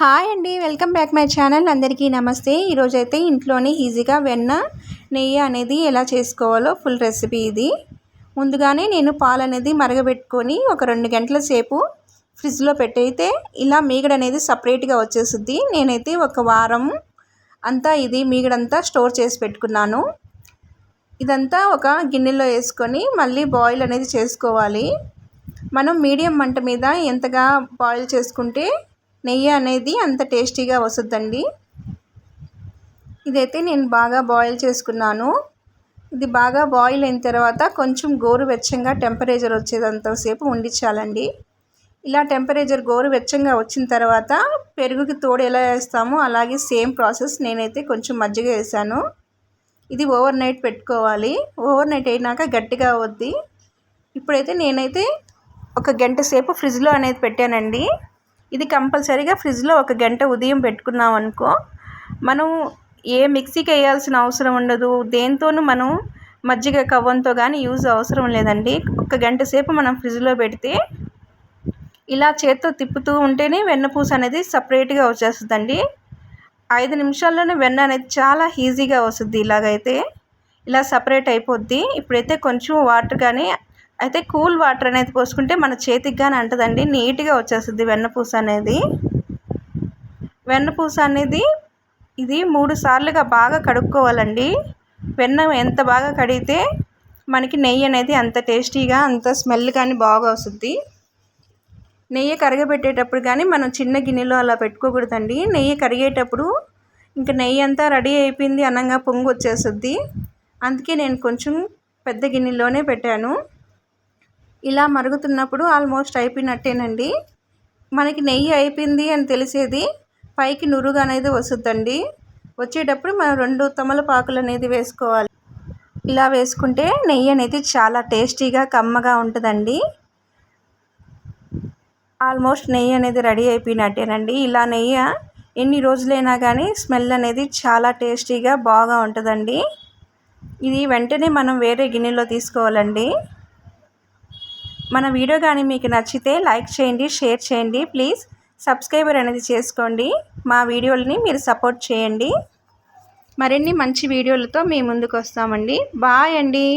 Hi అండి welcome back my channel. అందరికీ నమస్తే. ఈరోజైతే ఇంట్లోనే ఈజీగా వెన్న నెయ్యి అనేది ఎలా చేసుకోవాలో ఫుల్ రెసిపీ ఇది. ముందుగానే నేను పాలు అనేది మరగబెట్టుకొని ఒక రెండు గంటల సేపు ఫ్రిడ్జ్లో పెట్టయితే ఇలా మీగడ అనేది సపరేట్గా వచ్చేస్తుంది నేనైతే ఒక వారం అంతా ఇది మీగడంతా స్టోర్ చేసి పెట్టుకున్నాను. ఇదంతా ఒక గిన్నెలో వేసుకొని మళ్ళీ బాయిల్ అనేది చేసుకోవాలి. మనం మీడియం మంట మీద ఎంతగా బాయిల్ చేసుకుంటే నెయ్యి అనేది అంత టేస్టీగా వస్తుందండి. ఇదైతే నేను బాగా బాయిల్ చేసుకున్నాను. ఇది బాగా బాయిల్ అయిన తర్వాత కొంచెం గోరువెచ్చంగా టెంపరేచర్ వచ్చేదంతసేపు ఉండించాలండి ఇలా టెంపరేచర్ గోరువెచ్చంగా వచ్చిన తర్వాత పెరుగుకి తోడు ఎలా వేస్తామో అలాగే సేమ్ ప్రాసెస్ నేనైతే కొంచెం మజ్జిగ వేసాను. ఇది ఓవర్ నైట్ పెట్టుకోవాలి. ఓవర్ నైట్ అయినాక గట్టిగా అవుద్ది. ఇప్పుడైతే నేనైతే ఒక గంట సేపు ఫ్రిడ్జ్లో అనేది పెట్టానండి. ఇది కంపల్సరీగా ఫ్రిడ్జ్లో ఒక గంట ఉదయం పెట్టుకున్నాం అనుకో మనం ఏ మిక్సీకి వేయాల్సిన అవసరం ఉండదు. దేంతోనూ మనం మజ్జిగ కవ్వంతో కానీ యూజ్ అవసరం లేదండి. ఒక గంట సేపు మనం ఫ్రిడ్జ్లో పెడితే ఇలా చేత్తో తిప్పుతూ ఉంటేనే వెన్నపూస అనేది సపరేట్గా వచ్చేస్తుందండి. ఐదు నిమిషాల్లోనే వెన్న అనేది చాలా ఈజీగా వస్తుంది ఇలాగైతే. ఇలా సపరేట్ అయిపోద్ది. ఇప్పుడైతే కొంచెం వాటర్ కానీ అయితే కూల్ వాటర్ అనేది పోసుకుంటే మన చేతికి కానీ అంటదండి నీట్గా వచ్చేస్తుంది వెన్నపూస అనేది. వెన్నపూస అనేది ఇది మూడు సార్లుగా బాగా కడుక్కోవాలండి. వెన్న ఎంత బాగా కడిగితే మనకి నెయ్యి అనేది అంత టేస్టీగా అంత స్మెల్ కానీ బాగా వస్తుంది. నెయ్యి కరగబెట్టేటప్పుడు కానీ మనం చిన్న గిన్నెలో అలా పెట్టుకోకూడదండి. నెయ్యి కరిగేటప్పుడు ఇంకా నెయ్యి అంతా రెడీ అయిపోయింది అనంగా పొంగు వచ్చేస్తుంది. అందుకే నేను కొంచెం పెద్ద గిన్నెలోనే పెట్టాను. ఇలా మరుగుతున్నప్పుడు ఆల్మోస్ట్ అయిపోయినట్టేనండి. మనకి నెయ్యి అయిపోయింది అని తెలిసేది పైకి నురుగు అనేది వస్తుందండి. వచ్చేటప్పుడు మనం రెండు తమలపాకులు అనేది వేసుకోవాలి. ఇలా వేసుకుంటే నెయ్యి అనేది చాలా టేస్టీగా కమ్మగా ఉంటుందండి. ఆల్మోస్ట్ నెయ్యి అనేది రెడీ అయిపోయినట్టేనండి. ఇలా నెయ్యి ఎన్ని రోజులైనా కానీ స్మెల్ అనేది చాలా టేస్టీగా బాగా ఉంటుందండి. ఇది వెంటనే మనం వేరే గిన్నెలో తీసుకోవాలండి. మన వీడియో కానీ మీకు నచ్చితే లైక్ చేయండి షేర్ చేయండి. ప్లీజ్ సబ్స్క్రైబర్ అనేది చేసుకోండి. మా వీడియోలని మీరు సపోర్ట్ చేయండి. మరిన్ని మంచి వీడియోలతో మీ ముందుకు వస్తామండి. బాయ్ అండి.